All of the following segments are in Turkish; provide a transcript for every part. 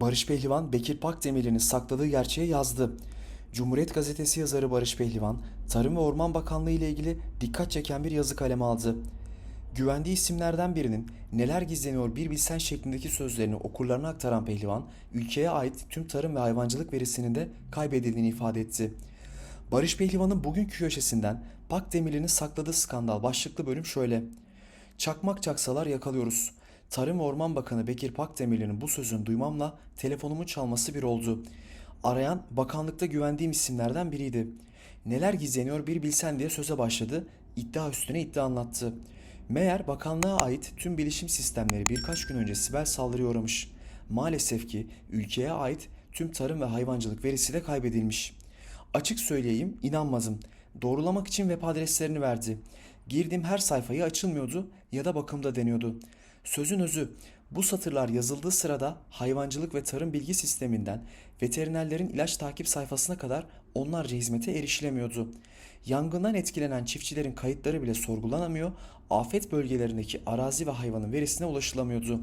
Barış Pehlivan Bekir Pakdemirli'nin sakladığı gerçeği yazdı. Cumhuriyet Gazetesi yazarı Barış Pehlivan, Tarım ve Orman Bakanlığı ile ilgili dikkat çeken bir yazı kaleme aldı. Güvendiği isimlerden birinin neler gizleniyor bir bilsen şeklindeki sözlerini okurlarına aktaran Pehlivan, ülkeye ait tüm tarım ve hayvancılık verisinin de kaybedildiğini ifade etti. Barış Pehlivan'ın bugünkü köşesinden Pakdemirli'nin sakladığı skandal başlıklı bölüm şöyle. Çakmak çaksalar yakalıyoruz. Tarım Orman Bakanı Bekir Pakdemirli'nin bu sözünü duymamla telefonumun çalması bir oldu. Arayan bakanlıkta güvendiğim isimlerden biriydi. Neler gizleniyor bir bilsen diye söze başladı. İddia üstüne iddia anlattı. Meğer bakanlığa ait tüm bilişim sistemleri birkaç gün önce siber saldırıya uğramış. Maalesef ki ülkeye ait tüm tarım ve hayvancılık verisi de kaybedilmiş. Açık söyleyeyim inanmadım. Doğrulamak için web adreslerini verdi. Girdiğim her sayfayı açılmıyordu ya da bakımda deniyordu. Sözün özü bu satırlar yazıldığı sırada hayvancılık ve tarım bilgi sisteminden veterinerlerin ilaç takip sayfasına kadar onlarca hizmete erişilemiyordu. Yangından etkilenen çiftçilerin kayıtları bile sorgulanamıyor, afet bölgelerindeki arazi ve hayvanın verisine ulaşılamıyordu.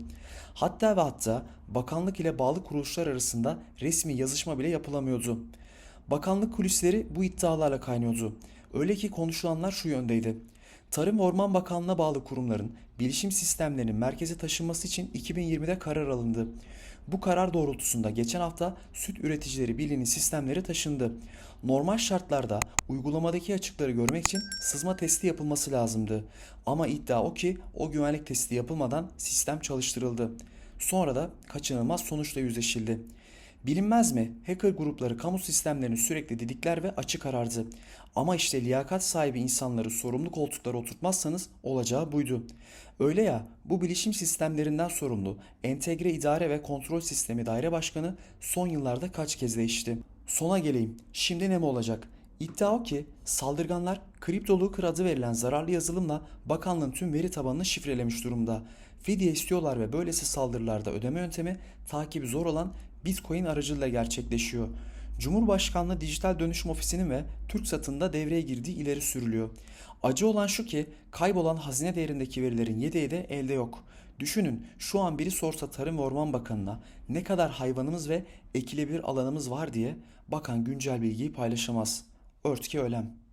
Hatta ve hatta bakanlık ile bağlı kuruluşlar arasında resmi yazışma bile yapılamıyordu. Bakanlık kulisleri bu iddialarla kaynıyordu. Öyle ki konuşulanlar şu yöndeydi. Tarım ve Orman Bakanlığı'na bağlı kurumların bilişim sistemlerinin merkeze taşınması için 2020'de karar alındı. Bu karar doğrultusunda geçen hafta Süt Üreticileri Birliği'nin sistemleri taşındı. Normal şartlarda uygulamadaki açıkları görmek için sızma testi yapılması lazımdı. Ama iddia o ki o güvenlik testi yapılmadan sistem çalıştırıldı. Sonra da kaçınılmaz sonuçla yüzleşildi. Bilinmez mi? Hacker grupları kamu sistemlerini sürekli didikler ve açık arardı. Ama işte liyakat sahibi insanları sorumlu koltuklara oturtmazsanız olacağı buydu. Öyle ya bu bilişim sistemlerinden sorumlu Entegre İdare ve Kontrol Sistemi Daire Başkanı son yıllarda kaç kez değişti. Sona geleyim. Şimdi ne mi olacak? İddia o ki saldırganlar kriptolukır adı verilen zararlı yazılımla bakanlığın tüm veri tabanını şifrelemiş durumda. Fidye istiyorlar ve böylesi saldırılarda ödeme yöntemi takibi zor olan Bitcoin aracılığıyla gerçekleşiyor. Cumhurbaşkanlığı Dijital Dönüşüm Ofisi'nin ve Türk Satın'da devreye girdiği ileri sürülüyor. Acı olan şu ki kaybolan hazine değerindeki verilerin yedeği de elde yok. Düşünün şu an biri sorsa Tarım ve Orman Bakanı'na ne kadar hayvanımız ve ekilebilir alanımız var diye bakan güncel bilgiyi paylaşamaz. Örtke öylem.